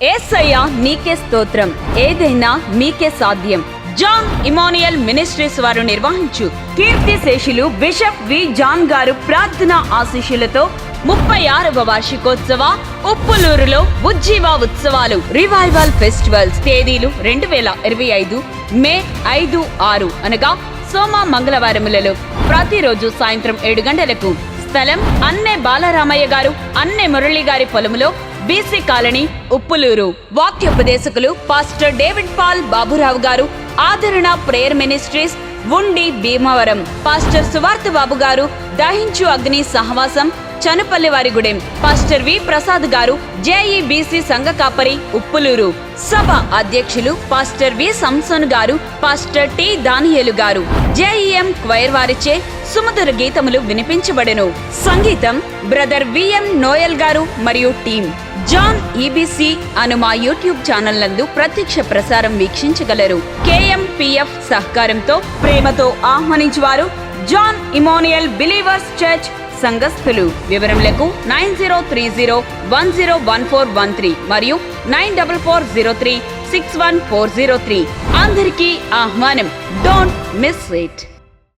ఏసయ్యా నీకే స్తోత్రం. ఏదైనా మీకే సాధ్యం. జాన్ ఇమానియల్ మినిస్ట్రీస్ వారు నిర్వహించు కీర్తి శేషులు బిషప్ వి. జాన్ గారు ప్రార్థన ఆశీషులతో ముప్పై ఆరవ వార్షికోత్సవ ఉప్పులూరులో ఉజ్జీవ ఉత్సవాలు రివైవల్ ఫెస్టివల్స్ తేదీలు రెండు వేల ఇరవై ఐదు మే ఐదు ఆరు అనగా సోమ మంగళవారములలో ప్రతిరోజు సాయంత్రం ఏడు గంటలకు స్థలం అన్నే బాలరామయ్య గారు అన్నే మురళి గారి పొలములో BC colony Uppuluru. వాక్యోపదేశకులు pastor David Paul Baburao garu Aadarana prayer ministries ఉండి భీమవరం. పాస్టర్ సువార్త బాబు గారు దహించు అగ్ని సహవాసం చనుపల్లి వారిగూడెం పాస్టర్ వి ప్రసాద్ గారు జేఈబీసీ సంఘ కాపరి ఉప్పులూరు. సభ అధ్యక్షులు pastor V Samson garu pastor T Daniel garu. JEM choir వారిచే సుమధుర గీతములు వినిపించబడెను. సంగీతం బ్రదర్ విఎం నోయల్ గారు మరియు టీం. జాన్ ఈబీసీ అను మా యూట్యూబ్ ఛానల్ నందు ప్రత్యక్ష ప్రసారం వీక్షించగలరు. కేఎంపిఎఫ్ సహకారంతో ప్రేమతో ఆహ్వానించువారు జాన్ ఇమోనియల్ బిలీవర్స్ చర్చ్ సంఘస్థులు. వివరములకు nine zero three zero one zero one four one three మరియు nine double four zero three six one four zero three. అందరికీ ఆహ్వానం. Don't miss it.